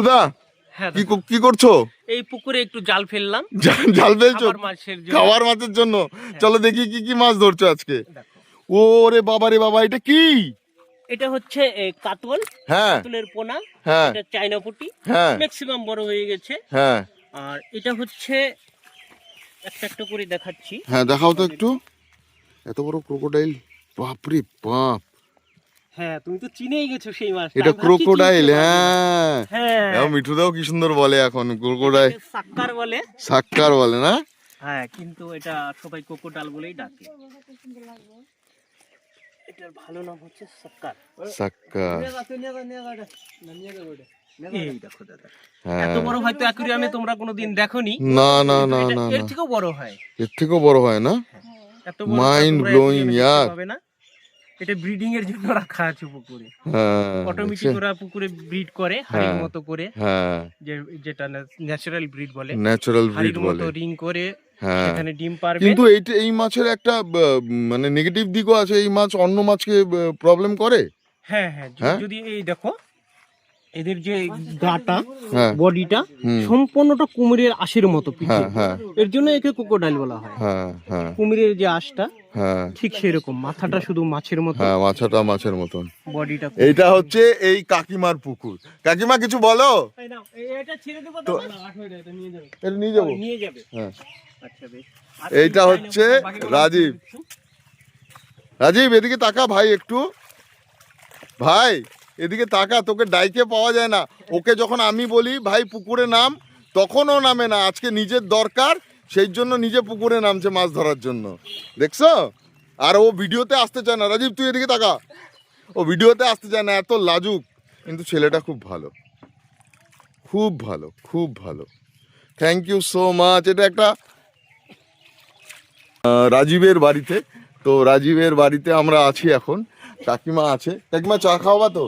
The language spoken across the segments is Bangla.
সুদা হ্যাঁ কি কি করছ? এই পুকুরে একটু জাল ফেললাম। জাল ফেলছো? খাবার মাছের জন্য। খাওয়ার মাছের জন্য? চলো দেখি কি কি মাছ ধরছো আজকে। ওরে বাবা রে বাবা এটা কি? এটা হচ্ছে কাতল। হ্যাঁ। কাতলের পোনা। হ্যাঁ। এটা চাইনা পুটি। হ্যাঁ। ম্যাক্সিমাম বড় হয়ে গেছে। হ্যাঁ। আর এটা হচ্ছে একটা একটা করে দেখাচ্ছি। হ্যাঁ দেখাও তো একটু। এত বড় ক্রোকোডাইল বাপরে বাপ। হ্যাঁ তুমি তো চিনেই গেছো সেই মাছ। এটা ক্রোকোডাইল হ্যাঁ। হ্যাঁ। এও মিঠুদাও কি সুন্দর বলে এখন ক্রোকোডাইল সাক্কার বলে। সাক্কার বলে না? হ্যাঁ কিন্তু এটা সবাই কোকোডাল বলেই ডাকে। এটার ভালো নাম হচ্ছে সাক্কার। সাক্কার। এই দেখো দাদা। হ্যাঁ। এত বড় হয়তো অ্যাকুরিয়ামে তোমরা কোনোদিন দেখোনি। না না না না এর থেকেও বড় হয়। এর থেকেও বড় হয় না? aquarium এ দেখতে yaar. পাবে না? এটা ব্রিডিং এর জন্য রাখা আছে পুকুরে। হ্যাঁ অটোমেটিক ওরা পুকুরে ব্রিড করে হাড়ির হ্যাঁ। মতো করে হ্যাঁ। যে যেটা ন্যাচারাল ব্রিড বলে। ন্যাচারাল ব্রিড বলে মতো রিং করে হ্যাঁ। সেখানে ডিম পারবে। কিন্তু এইটা এই মাছের একটা মানে নেগেটিভ দিকও আছে এই মাছ অন্য মাছকে প্রবলেম করে? হ্যাঁ হ্যাঁ? যদি এই দেখো এদের যে গাটা বডিটা সম্পূর্ণটা কুমিরের আশের মতো এর জন্য একে কোকোডাইল বলা হ্যাঁ। কুমিরের যে আশটা হ্যাঁ। ঠিক সেরকম মাথাটা শুধু মাছের মতো। হ্যাঁ মাছাটা মাছের মতন। বডিটা এইটা হচ্ছে এই কাকিমার পুকুর। কাকিমা কিছু বলো? এটা ছেড়ে দেবো তো- এটা নিয়ে যাবে। নিয়ে যাব? নিয়ে যাবে। হ্যাঁ। আচ্ছা বেশ। এইটা হচ্ছে রাজীব। রাজীব এদিকে তাকা ভাই একটু। ভাই এদিকে তাকা তোকে ডাইকে পাওয়া যায় না। ওকে যখন আমি বলি ভাই পুকুরে নাম তখন ও নামে না। আজকে নিজের দরকার সেই জন্য নিজে পুকুরে নামছে মাছ ধরার জন্য। দেখছ? আর ও ভিডিওতে আসতে চায় না। রাজীব তুই এদিকে তাকা। ও ভিডিওতে আসতে চায় না এত লাজুক। কিন্তু ছেলেটা খুব ভালো। খুব ভালো খুব ভালো। থ্যাংক ইউ সো মাচ এটা একটা রাজীবের বাড়িতে। তো রাজীবের বাড়িতে আমরা আছি এখন। কাকিমা আছে। কাকিমা চা খাওয়াবা তো?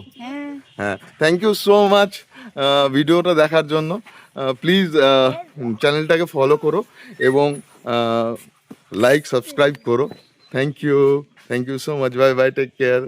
হ্যাঁ। থ্যাংক ইউ সো মাচ ভিডিওটা দেখার জন্য। প্লিজ চ্যানেলটাকে ফলো করো এবং লাইক সাবস্ক্রাইব করো। Thank you thank you so much bye bye take care